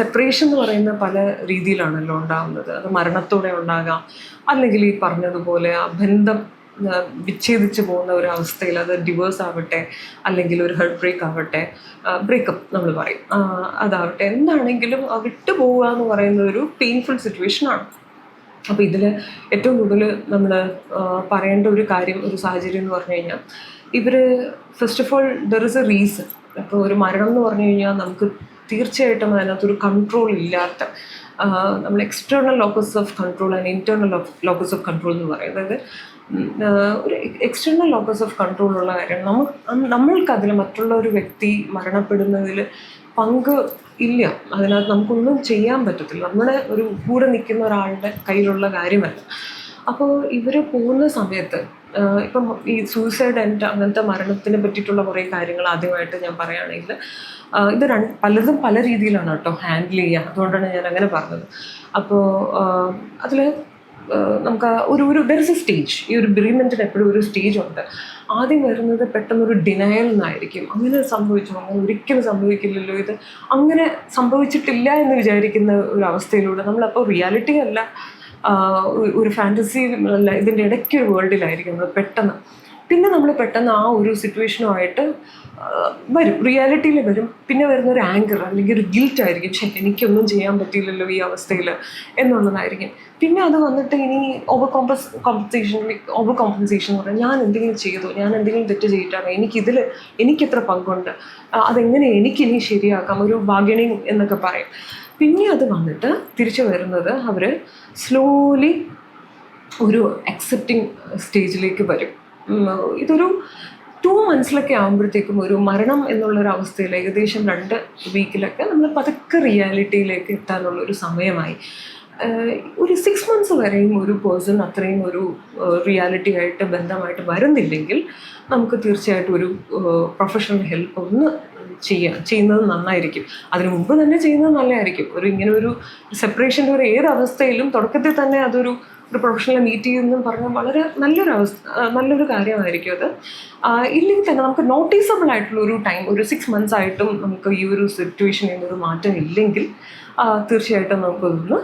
Separation എന്ന് പറയുന്ന പല രീതിയിലാണല്ലോ ഉണ്ടാകുന്നത് അത് മരണത്തോടെ ഉണ്ടാകാം. അല്ലെങ്കിൽ ഈ പറഞ്ഞതുപോലെ ആ ബന്ധം വിച്ഛേദിച്ചു പോകുന്ന ഒരു അവസ്ഥയിൽ അത് ഡിവേഴ്സ് ആവട്ടെ അല്ലെങ്കിൽ ഒരു ഹെർട്ട് ബ്രേക്ക് ആവട്ടെ ബ്രേക്കപ്പ് നമ്മൾ പറയും. അതാവട്ടെ. എന്താണെങ്കിലും ആ വിട്ടു എന്ന് പറയുന്ന ഒരു പെയിൻഫുൾ സിറ്റുവേഷനാണ് അപ്പോൾ ഇതിൽ ഏറ്റവും കൂടുതൽ നമ്മൾ പറയേണ്ട ഒരു കാര്യം ഒരു സാഹചര്യം എന്ന് പറഞ്ഞു കഴിഞ്ഞാൽ ഇവർ first of all there is a reason അപ്പോൾ ഒരു മരണം എന്ന് പറഞ്ഞു കഴിഞ്ഞാൽ നമുക്ക് തീർച്ചയായിട്ടും അതിനകത്തൊരു കൺട്രോൾ ഇല്ലാത്ത നമ്മൾ external locus of control and internal locus of control എന്ന് പറയും. അതായത് ഒരു എക്സ്റ്റേണൽ ലോക്കസ് ഓഫ് കൺട്രോൾ ഉള്ള കാര്യം നമ്മൾ നമ്മൾക്കതിൽ മറ്റുള്ള ഒരു വ്യക്തി മരണപ്പെടുന്നതിൽ പങ്ക് ഇല്ല. അതിനകത്ത് നമുക്കൊന്നും ചെയ്യാൻ പറ്റത്തില്ല. നമ്മുടെ ഒരു കൂടെ നിൽക്കുന്ന ഒരാളുടെ കയ്യിലുള്ള കാര്യമല്ല. അപ്പോൾ ഇവർ പോകുന്ന സമയത്ത് ഇപ്പം ഈ സൂയിസൈഡ് ആൻഡ് അങ്ങനത്തെ മരണത്തിനെ പറ്റിയിട്ടുള്ള കുറേ കാര്യങ്ങൾ ആദ്യമായിട്ട് ഞാൻ പറയുകയാണെങ്കിൽ ഇത് രണ്ട് പലതും പല രീതിയിലാണ് കേട്ടോ ഹാൻഡിൽ ചെയ്യുക. അതുകൊണ്ടാണ് ഞാൻ അങ്ങനെ പറഞ്ഞത്. അപ്പോൾ അതിൽ നമുക്ക് ഒരു ഒരു ഡെർസ് സ്റ്റേജ് ഈ ഒരു ബിറിമെന്റിന് എപ്പോഴും ഒരു സ്റ്റേജ് ഉണ്ട്. ആദ്യം വരുന്നത് പെട്ടെന്ന് ഒരു ഡിനയൽ എന്നായിരിക്കും അങ്ങനെ സംഭവിച്ചു. അങ്ങനെ ഒരിക്കലും സംഭവിക്കില്ലല്ലോ ഇത്. അങ്ങനെ സംഭവിച്ചിട്ടില്ല എന്ന് വിചാരിക്കുന്ന ഒരു അവസ്ഥയിലൂടെ നമ്മളപ്പോൾ റിയാലിറ്റി അല്ല. ഒരു- ഫാന്റസി ഇതിന്റെ ഇടയ്ക്ക് ഒരു വേൾഡിലായിരിക്കും നമ്മൾ പെട്ടെന്ന്. പിന്നെ നമ്മൾ പെട്ടെന്ന് ആ ഒരു സിറ്റുവേഷനുമായിട്ട് വരും. റിയാലിറ്റിയിൽ വരും. പിന്നെ വരുന്ന ഒരു ആങ്കർ അല്ലെങ്കിൽ ഒരു ഗിൽറ്റ് ആയിരിക്കും. പക്ഷേ എനിക്കൊന്നും ചെയ്യാൻ പറ്റിയില്ലല്ലോ ഈ അവസ്ഥയിൽ എന്നുള്ളതായിരിക്കും. പിന്നെ അത് വന്നിട്ട് ഇനി over compass compensation over compensation എന്ന് പറഞ്ഞാൽ ഞാൻ എന്തെങ്കിലും ചെയ്തു ഞാൻ എന്തെങ്കിലും തെറ്റ് ചെയ്തിട്ടാണ് എനിക്കിതിൽ എനിക്കിത്ര പങ്കുണ്ട്. അതെങ്ങനെ എനിക്കിനി ശരിയാക്കാം? ഒരു ബാഗണിങ് എന്നൊക്കെ പറയും. പിന്നെ അത് വന്നിട്ട് തിരിച്ചു വരുന്നത് അവർ സ്ലോലി ഒരു അക്സെപ്റ്റിംഗ് സ്റ്റേജിലേക്ക് വരും. ഇതൊരു ടു മന്ത്സിലൊക്കെ ആകുമ്പോഴത്തേക്കും ഒരു മരണം എന്നുള്ളൊരു അവസ്ഥയിൽ ഏകദേശം രണ്ട് വീക്കിലൊക്കെ നമ്മൾ പതുക്കെ റിയാലിറ്റിയിലേക്ക് എത്താനുള്ള ഒരു സമയമായി. ഒരു സിക്സ് മന്ത്സ് വരെയും ഒരു പേഴ്സൺ അത്രയും ഒരു റിയാലിറ്റി ആയിട്ട് ബന്ധമായിട്ട് വരുന്നില്ലെങ്കിൽ നമുക്ക് തീർച്ചയായിട്ടും ഒരു പ്രൊഫഷണൽ ഹെൽപ്പ് ഒന്ന് ചെയ്യാം ചെയ്യുന്നത് നന്നായിരിക്കും. അതിനു മുമ്പ് തന്നെ ചെയ്യുന്നത് നല്ലതായിരിക്കും. ഒരു ഇങ്ങനെ ഒരു സെപ്പറേഷന്റെ ഒരു ഏത് അവസ്ഥയിലും തുടക്കത്തിൽ തന്നെ അതൊരു ഒരു പ്രൊഫഷണൽ മീറ്റ് ചെയ്യുമെന്നും പറഞ്ഞാൽ വളരെ നല്ലൊരു അവസ്ഥ നല്ലൊരു കാര്യമായിരിക്കും അത്. ഇല്ലെങ്കിൽ തന്നെ നമുക്ക് നോട്ടീസബിൾ ആയിട്ടുള്ള ഒരു ടൈം ഒരു സിക്സ് മന്ത്സ് ആയിട്ടും നമുക്ക് ഈ ഒരു സിറ്റുവേഷനിൽ നിന്നൊരു മാറ്റം ഇല്ലെങ്കിൽ തീർച്ചയായിട്ടും നമുക്കൊന്ന്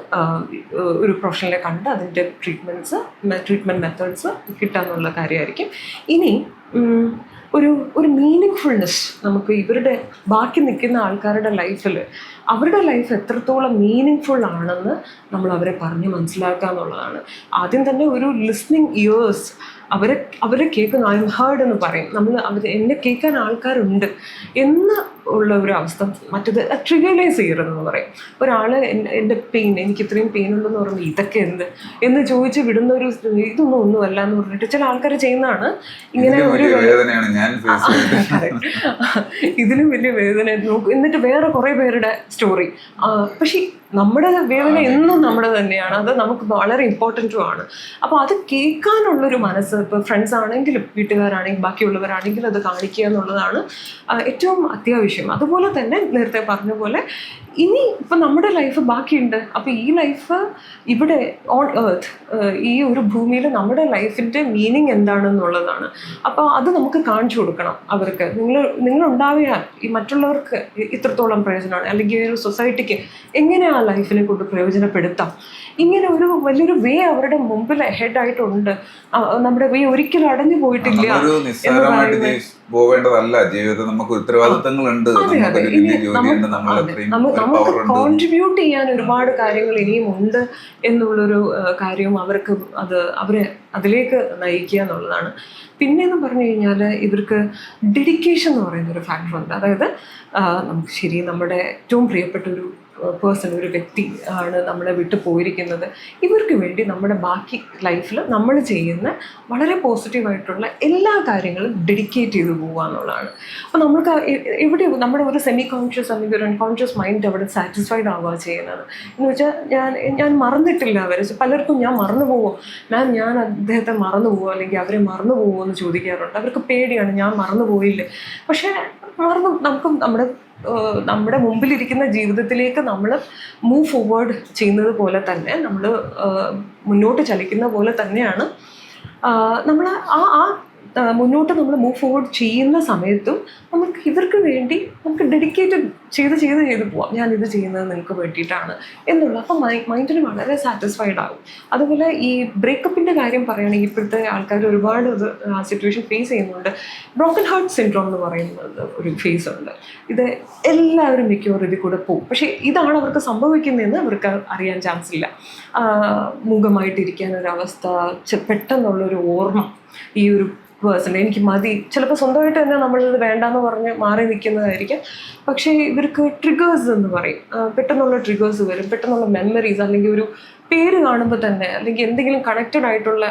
ഒരു പ്രൊഫഷണലെ കണ്ട് അതിന്റെ ട്രീറ്റ്മെന്റ്സ് ട്രീറ്റ്മെന്റ് മെത്തേഡ്സ് കിട്ടാമെന്നുള്ള കാര്യമായിരിക്കും. ഇനി ഒരു ഒരു മീനിങ് ഫുൾനെസ് നമുക്ക് ഇവരുടെ ബാക്കി നിൽക്കുന്ന ആൾക്കാരുടെ ലൈഫിൽ അവരുടെ ലൈഫ് എത്രത്തോളം മീനിങ് ഫുൾ ആണെന്ന് നമ്മൾ അവരെ പറഞ്ഞ് മനസ്സിലാക്കുക എന്നുള്ളതാണ്. ആദ്യം തന്നെ ഒരു ലിസ്ണിങ് ഇയേഴ്സ് അവരെ അവരെ കേൾക്കുന്ന ഐ എം ഹേർഡ് എന്ന് പറയും. നമ്മൾ അവർ എന്നെ കേൾക്കാൻ ആൾക്കാരുണ്ട് എന്ന് ഉള്ള ഒരു അവസ്ഥ. മറ്റത് ട്രിഗലൈസ് ചെയ്യരുതെന്ന് പറയും. ഒരാൾ എന്റെ പെയിൻ എനിക്ക് ഇത്രയും പെയിൻ ഉണ്ടെന്ന് പറയുമ്പോൾ ഇതൊക്കെ എന്ത്? എന്ന് ചോദിച്ച് വിടുന്ന ഒരു ഇതൊന്നും ഒന്നുമല്ല എന്ന് പറഞ്ഞിട്ട് ചില ആൾക്കാർ ചെയ്യുന്നതാണ്. ഇങ്ങനെ ഒരു ഇതിലും വലിയ വേദന. നോക്കും എന്നിട്ട് വേറെ കുറേ പേരുടെ സ്റ്റോറി പക്ഷേ നമ്മുടെ വേദന എന്നും നമ്മുടെ തന്നെയാണ്. അത് നമുക്ക് വളരെ ഇമ്പോർട്ടന്റും ആണ്. അപ്പോൾ അത് കേൾക്കാനുള്ളൊരു മനസ്സ് ഇപ്പോൾ ഫ്രണ്ട്സ് ആണെങ്കിലും വീട്ടുകാരാണെങ്കിലും ബാക്കിയുള്ളവരാണെങ്കിലും അത് കാണിക്കുക എന്നുള്ളതാണ് ഏറ്റവും അത്യാവശ്യം. അതുപോലെ തന്നെ നേരത്തെ പറഞ്ഞ പോലെ ഇനി ഇപ്പം നമ്മുടെ ലൈഫ് ബാക്കിയുണ്ട്. അപ്പോൾ ഈ ലൈഫ് ഇവിടെ ഓൺ ഏർത്ത് ഈ ഒരു ഭൂമിയിൽ നമ്മുടെ ലൈഫിന്റെ മീനിങ് എന്താണെന്നുള്ളതാണ്. അപ്പോൾ അത് നമുക്ക് കാണിച്ചു കൊടുക്കണം അവർക്ക്. നിങ്ങൾ നിങ്ങൾ നിങ്ങളുണ്ടാവിയാൽ ഈ മറ്റുള്ളവർക്ക് ഇത്രത്തോളം പ്രയോജനമാണ്. അല്ലെങ്കിൽ ഒരു സൊസൈറ്റിക്ക് എങ്ങനെ ആ ലൈഫിനെ കൊണ്ട് പ്രയോജനപ്പെടുത്താം? ഇങ്ങനെ ഒരു വലിയൊരു വേ അവരുടെ മുമ്പിൽ ഹെഡ് ആയിട്ടുണ്ട്. ആ, നമ്മുടെ വേ ഒരിക്കലും അടഞ്ഞു പോയിട്ടില്ല പോവേണ്ടതല്ല. ജീവിതത്തിൽ നമുക്ക് ഉത്തരവാദിത്തങ്ങളുണ്ട് നമുക്ക് കോൺട്രിബ്യൂട്ട് ചെയ്യാൻ ഒരുപാട് കാര്യങ്ങൾ ഇനിയും ഉണ്ട് എന്നുള്ളൊരു കാര്യം കാര്യവും അവർക്ക് അത് അവരെ അതിലേക്ക് നയിക്കുക എന്നുള്ളതാണ്. പിന്നെ എന്ന് പറഞ്ഞു കഴിഞ്ഞാൽ ഇവർക്ക് ഡെഡിക്കേഷൻ എന്ന് പറയുന്ന ഒരു ഫാക്ടർ ഉണ്ട്. അതായത് നമുക്ക് ശരി നമ്മുടെ ഏറ്റവും പ്രിയപ്പെട്ട ഒരു പേഴ്സൺ ഒരു വ്യക്തി ആണ് നമ്മളെ വിട്ടു പോയിരിക്കുന്നത്. ഇവർക്ക് വേണ്ടി നമ്മുടെ ബാക്കി ലൈഫിൽ നമ്മൾ ചെയ്യുന്ന വളരെ പോസിറ്റീവായിട്ടുള്ള എല്ലാ കാര്യങ്ങളും ഡെഡിക്കേറ്റ് ചെയ്ത് പോകുക എന്നുള്ളതാണ്. അപ്പോൾ നമുക്ക് എവിടെ നമ്മുടെ ഒരു സെമി കോൺഷ്യസ് അല്ലെങ്കിൽ ഒരു അൺകോൺഷ്യസ് മൈൻഡ് അവിടെ സാറ്റിസ്ഫൈഡ് ആവുക ചെയ്യുന്നത്. എന്ന് വെച്ചാൽ ഞാൻ ഞാൻ മറന്നിട്ടില്ല അവരെ. പലർക്കും ഞാൻ മറന്നു പോകുമോ ഞാൻ ഞാൻ അദ്ദേഹത്തെ മറന്നു പോകുമോ അല്ലെങ്കിൽ അവരെ മറന്നു പോകുമോ എന്ന് ചോദിക്കാറുണ്ട്. അവർക്ക് പേടിയാണ് ഞാൻ മറന്നു പോയില്ലേ. പക്ഷേ മറന്നു നമുക്ക് നമ്മുടെ നമ്മുടെ മുമ്പിലിരിക്കുന്ന ജീവിതത്തിലേക്ക് നമ്മൾ മൂവ് ഫോർവേഡ് ചെയ്യുന്നത് പോലെ തന്നെ നമ്മൾ മുന്നോട്ട് ചലിക്കുന്ന പോലെ തന്നെയാണ് നമ്മൾ ആ ആ മുന്നോട്ട് നമ്മൾ മൂവ് ഫോർവേഡ് ചെയ്യുന്ന സമയത്തും നമുക്ക് ഇവർക്ക് വേണ്ടി നമുക്ക് ഡെഡിക്കേറ്റഡ് ചെയ്ത് ചെയ്ത് ചെയ്ത് പോവാം. ഞാൻ ഇത് ചെയ്യുന്നത് നിങ്ങൾക്ക് വേണ്ടിയിട്ടാണ് എന്നുള്ള. അപ്പം മൈൻഡിന് വളരെ സാറ്റിസ്ഫൈഡ് ആകും അതുപോലെ ഈ ബ്രേക്കപ്പിന്റെ കാര്യം പറയുകയാണെങ്കിൽ ഇപ്പോഴത്തെ ആൾക്കാർ ഒരുപാട് ഇത് സിറ്റുവേഷൻ ഫേസ് ചെയ്യുന്നുണ്ട്. ബ്രോക്കൺ ഹാർട്ട് സിൻഡ്രോം എന്ന് പറയുന്നത് ഒരു ഫേസ് ഉണ്ട്. ഇത് എല്ലാവരും മിക്കവാറും ഇതിൽ കൂടെ പോകും. പക്ഷേ ഇതാണ് അവർക്ക് സംഭവിക്കുന്നതെന്ന് അവർക്ക് അറിയാൻ ചാൻസ് ഇല്ല. മൂകമായിട്ടിരിക്കാൻ ഒരവസ്ഥ പെട്ടെന്നുള്ളൊരു ഓർമ്മ ഈ ഒരു പേഴ്സൺ എനിക്ക് മതി. ചിലപ്പോൾ സ്വന്തമായിട്ട് തന്നെ നമ്മളിത് വേണ്ടാന്ന് പറഞ്ഞ് മാറി നിൽക്കുന്നതായിരിക്കും പക്ഷേ ഇവർക്ക് ട്രിഗേഴ്സ് എന്ന് പറയും. പെട്ടെന്നുള്ള ട്രിഗേഴ്സ് വരും. പെട്ടെന്നുള്ള മെമ്മറീസ് അല്ലെങ്കിൽ ഒരു പേര് കാണുമ്പോൾ തന്നെ അല്ലെങ്കിൽ എന്തെങ്കിലും കണക്റ്റഡ് ആയിട്ടുള്ള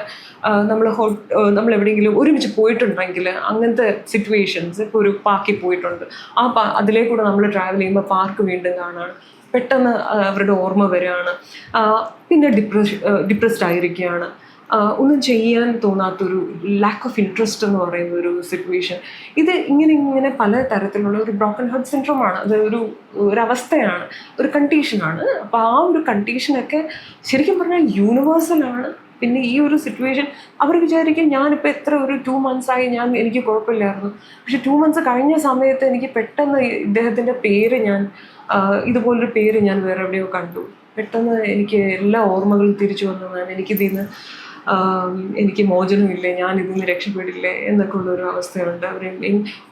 നമ്മൾ ഹോട്ട് നമ്മൾ എവിടെയെങ്കിലും ഒരുമിച്ച് പോയിട്ടുണ്ടെങ്കിൽ അങ്ങനത്തെ സിറ്റുവേഷൻസ് ഇപ്പോൾ ഒരു പാർക്കിൽ പോയിട്ടുണ്ട്. ആ പാ അതിലേക്കൂടെ നമ്മൾ ട്രാവൽ ചെയ്യുമ്പോൾ പാർക്ക് വീണ്ടും കാണാണ്. പെട്ടെന്ന് അവരുടെ ഓർമ്മ വരികയാണ് പിന്നെ ഡിപ്രഷ് ഡിപ്രസ്ഡ് ആയിരിക്കുകയാണ്. ഒന്നും ചെയ്യാൻ തോന്നാത്തൊരു ലാക്ക് ഓഫ് ഇൻട്രസ്റ്റ് എന്ന് പറയുന്ന ഒരു സിറ്റുവേഷൻ ഇത് ഇങ്ങനെ ഇങ്ങനെ പല തരത്തിലുള്ള ഒരു ബ്രോക്കൺ ഹാർട്ട് സിൻഡ്രോം ആണ്. അത് ഒരു അവസ്ഥയാണ് ഒരു കണ്ടീഷനാണ് അപ്പോൾ ആ ഒരു കണ്ടീഷനൊക്കെ ശരിക്കും പറഞ്ഞാൽ യൂണിവേഴ്സലാണ് പിന്നെ ഈ ഒരു സിറ്റുവേഷൻ അവർ വിചാരിക്കും ഞാനിപ്പോൾ എത്ര ഒരു ടു മന്ത്സ് ആയി ഞാൻ എനിക്ക് കുഴപ്പമില്ലായിരുന്നു. പക്ഷെ ടു മന്ത്സ് കഴിഞ്ഞ സമയത്ത് എനിക്ക് പെട്ടെന്ന് ഇദ്ദേഹത്തിന്റെ പേര് ഞാൻ ഇതുപോലൊരു പേര് ഞാൻ വേറെ എവിടെയോ കണ്ടു. പെട്ടെന്ന് എനിക്ക് എല്ലാ ഓർമ്മകളും തിരിച്ചു വന്നതാണ്. ആം, എനിക്ക് മോചനമില്ലേ ഞാൻ ഇതിന്ന് രക്ഷപ്പെടില്ലേ എന്നൊക്കെ ഉള്ളൊരു അവസ്ഥയുണ്ട്. അവർ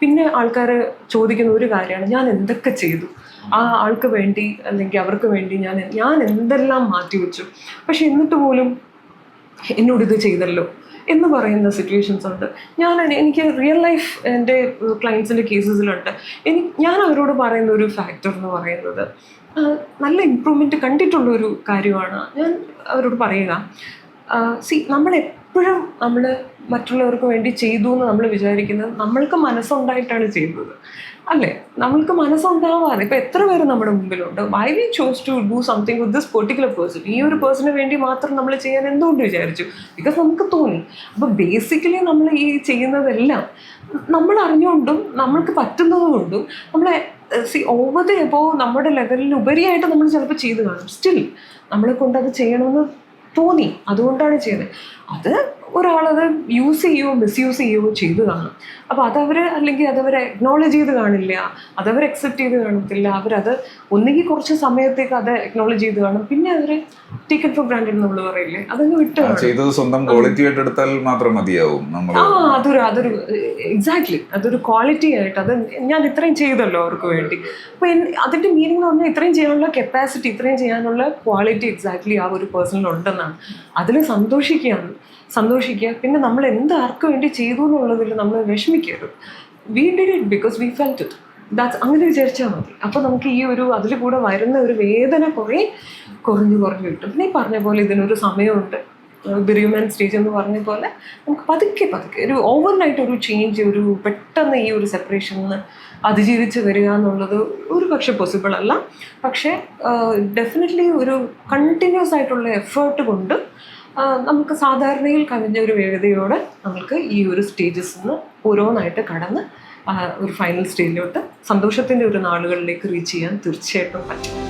പിന്നെ ആൾക്കാർ ചോദിക്കുന്ന ഒരു കാര്യമാണ് ഞാൻ എന്തൊക്കെ ചെയ്തു? ആ ആൾക്ക് വേണ്ടി അല്ലെങ്കിൽ അവർക്ക് വേണ്ടി ഞാൻ ഞാൻ എന്തെല്ലാം മാറ്റി വെച്ചു? പക്ഷെ എന്നിട്ട് പോലും എന്നോട് ഇത് ചെയ്തല്ലോ എന്ന് പറയുന്ന സിറ്റുവേഷൻസ് ഉണ്ട്. ഞാൻ എനിക്ക് റിയൽ ലൈഫ് എന്റെ ക്ലയൻസിന്റെ കേസസിലുണ്ട് എനിക്ക് ഞാൻ അവരോട് പറയുന്ന ഒരു ഫാക്ടർ എന്ന് പറയുന്നത് നല്ല ഇമ്പ്രൂവ്മെന്റ് കണ്ടിട്ടുള്ള ഒരു കാര്യമാണ്. ഞാൻ അവരോട് പറയുക സി നമ്മൾ എപ്പോഴും നമ്മൾ മറ്റുള്ളവർക്ക് വേണ്ടി ചെയ്തു എന്ന് നമ്മൾ വിചാരിക്കുന്നത് നമ്മൾക്ക് മനസ്സുണ്ടായിട്ടാണ് ചെയ്തത് അല്ലേ? നമ്മൾക്ക് മനസ്സുണ്ടാവാതെ ഇപ്പം എത്ര പേര് നമ്മുടെ മുമ്പിലുണ്ട്? Why we chose to do something with this particular person ഈ ഒരു പേഴ്സണിന് വേണ്ടി മാത്രം നമ്മൾ ചെയ്യാൻ എന്തുകൊണ്ട് വിചാരിച്ചു? ബിക്കോസ് നമുക്ക് തോന്നി. അപ്പോൾ ബേസിക്കലി നമ്മൾ ഈ ചെയ്യുന്നതെല്ലാം നമ്മൾ അറിഞ്ഞുകൊണ്ടും നമ്മൾക്ക് പറ്റുന്നതുകൊണ്ടും നമ്മളെ സി ഓവർ ദ എബോ നമ്മുടെ ലെവലിൽ ഉപരിയായിട്ട് നമ്മൾ ചിലപ്പോൾ ചെയ്തു കാണും. സ്റ്റിൽ നമ്മളെ കൊണ്ട് അത് ചെയ്യണമെന്ന് തോന്നി. അതുകൊണ്ടാണ് ചെയ്യുന്നത് അത് ഒരാളത് യൂസ് ചെയ്യുകയോ മിസ്യൂസ് ചെയ്യുകയോ ചെയ്ത് കാണും. അപ്പോൾ അതവർ അല്ലെങ്കിൽ അതവർ അക്നോളജ് ചെയ്ത് കാണില്ല അതവർ അക്സെപ്റ്റ് ചെയ്ത് കാണത്തില്ല അവരത് ഒന്നുകിൽ കുറച്ച് സമയത്തേക്ക് അത് അക്നോളജ് ചെയ്ത് കാണും. പിന്നെ അവർ ടേക്കൺ ഫോർ ഗ്രാൻഡഡ് നമ്മൾ പറയില്ലേ അതങ്ങ് വിട്ട് ചെയ്തത് സ്വന്തം ക്വാളിറ്റി ആയിട്ട് എടുത്താൽ മാത്രം മതിയാവും നമ്മൾ ആ അതൊരു അതൊരു എക്സാക്ട്ലി അതൊരു ക്വാളിറ്റി ആയിട്ട് അത് ഞാൻ ഇത്രയും ചെയ്തല്ലോ അവർക്ക് വേണ്ടി. അപ്പോൾ അതിന്റെ മീനിങ് എന്ന് പറഞ്ഞാൽ ഇത്രയും ചെയ്യാനുള്ള കപ്പാസിറ്റി ഇത്രയും ചെയ്യാനുള്ള ക്വാളിറ്റി എക്സാക്ട്ലി ആ ഒരു പേഴ്സണിൽ ഉണ്ടെന്നാണ്. അതിൽ സന്തോഷിക്കുകയാണ്. സന്തോഷിക്കുക. പിന്നെ നമ്മൾ എന്ത് ആർക്ക് വേണ്ടി ചെയ്തു എന്നുള്ളതിൽ നമ്മൾ വിഷമിക്കരുത്. We did it because we felt it that's അങ്ങനെ വിചാരിച്ചാൽ മതി. അപ്പോൾ നമുക്ക് ഈ ഒരു അതിൽ കൂടെ വരുന്ന ഒരു വേദന കുറേ കുറഞ്ഞു കുറഞ്ഞു കിട്ടും. പിന്നെ ഈ പറഞ്ഞ പോലെ ഇതിനൊരു സമയമുണ്ട്. ബിറിയുമാൻ സ്റ്റേജ് എന്ന് പറഞ്ഞ പോലെ നമുക്ക് പതുക്കെ പതുക്കെ ഒരു ഓവർനൈറ്റ് ഒരു ചേഞ്ച് ഒരു പെട്ടെന്ന് ഈ ഒരു സെപ്പറേഷനിൽ നിന്ന് അതിജീവിച്ച് വരിക എന്നുള്ളത് ഒരു പക്ഷെ പോസിബിൾ അല്ല. പക്ഷേ ഡെഫിനറ്റ്ലി ഒരു കണ്ടിന്യൂസ് ആയിട്ടുള്ള എഫേർട്ട് കൊണ്ട് നമുക്ക് സാധാരണയിൽ കവിഞ്ഞ ഒരു വേഗതയോടെ നമുക്ക് ഈ ഒരു സ്റ്റേജസ് നിന്ന് ഓരോന്നായിട്ട് കടന്ന് ഒരു ഫൈനൽ സ്റ്റേജിലോട്ട് സന്തോഷത്തിന്റെ ഒരു നാളുകളിലേക്ക് റീച്ച് ചെയ്യാൻ തീർച്ചയായിട്ടും പറ്റും.